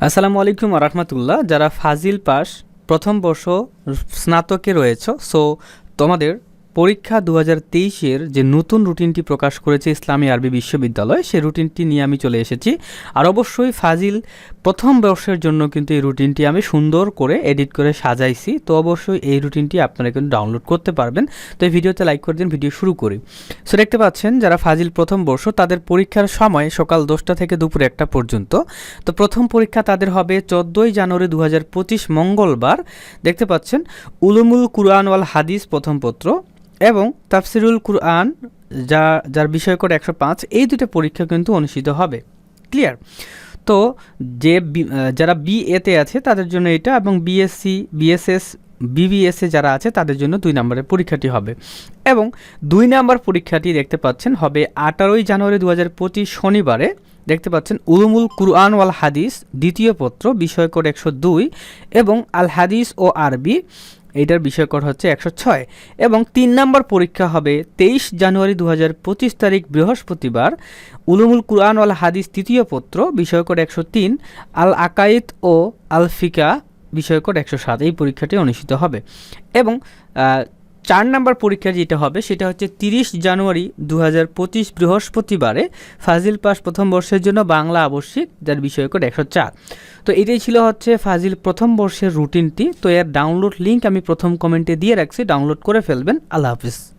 আসসালামু আলাইকুম রহমতুল্লাহ। যারা ফাজিল পাস প্রথম বর্ষ স্নাতকে রয়েছ সো তোমাদের পরীক্ষা দু হাজার তেইশের যে নতুন রুটিনটি প্রকাশ করেছে ইসলামী আরবি বিশ্ববিদ্যালয় সেই রুটিনটি নিয়ে আমি চলে এসেছি। আর অবশ্যই ফাজিল প্রথম বর্ষের জন্য কিন্তু এই রুটিনটি আমি সুন্দর করে এডিট করে সাজাইছি। তো অবশ্যই এই রুটিনটি আপনারা কিন্তু ডাউনলোড করতে পারবেন। তো এই ভিডিওতে লাইক করে দিন, ভিডিও শুরু করি। সো দেখতে পাচ্ছেন, যারা ফাজিল প্রথম বর্ষ, তাদের পরীক্ষার সময় সকাল দশটা থেকে দুপুর একটা পর্যন্ত। তো প্রথম পরীক্ষা তাদের হবে চোদ্দোই জানুয়ারি দু হাজার পঁচিশ মঙ্গলবার। দেখতে পাচ্ছেন, উলুমুল কুরআন ওয়াল হাদিস প্রথম পত্র। এবং তাফসিরুল কুরআন, যা, যার বিষয় কোড একশো পাঁচ, এই দুটো পরীক্ষা কিন্তু অনুষ্ঠিত হবে। ক্লিয়ার তো যে যারা বিএতে আছে, তাদের জন্য এটা এবং বিএসসি বিএসএস বিবিএসএ যারা আছে, তাদের জন্য দুই নম্বরের পরীক্ষাটি হবে। এবং দুই নম্বর পরীক্ষাটি দেখতে পাচ্ছেন হবে আঠারোই জানুয়ারি দু হাজার পঁচিশ শনিবারে। দেখতে পাচ্ছেন, উলুমুল কুরআন ওয়াল হাদিস, দ্বিতীয় পত্র বিষয় কোড একশো দুই এবং আল হাদিস ও আরবি। এইটার বিষয়কর হচ্ছে একশো ছয়। এবং তিন নম্বর পরীক্ষা হবে তেইশ জানুয়ারি দু হাজার পঁচিশ তারিখ বৃহস্পতিবার। উলুমুল কুরআন আল হাদিস তৃতীয় পত্র বিষয়কর একশো তিন। আল আকাইদ ও আল ফিকা বিষয়কর একশো সাত। এই পরীক্ষাটি অনুষ্ঠিত হবে। এবং চার নম্বর পরীক্ষা যেটা হবে, সেটা হচ্ছে তিরিশ জানুয়ারি দু হাজার পঁচিশ বৃহস্পতিবারে ফাজিল পাস প্রথম বর্ষের জন্য বাংলা আবশ্যিক যার বিষয় বিষয়কর একশো চার। তো এটাই ছিল হচ্ছে ফাজিল প্রথম বর্ষের রুটিনটি। তো এর ডাউনলোড লিঙ্ক আমি প্রথম কমেন্টে দিয়ে রাখছি ডাউনলোড করে ফেলবেন। আল্লাহ হাফিজ।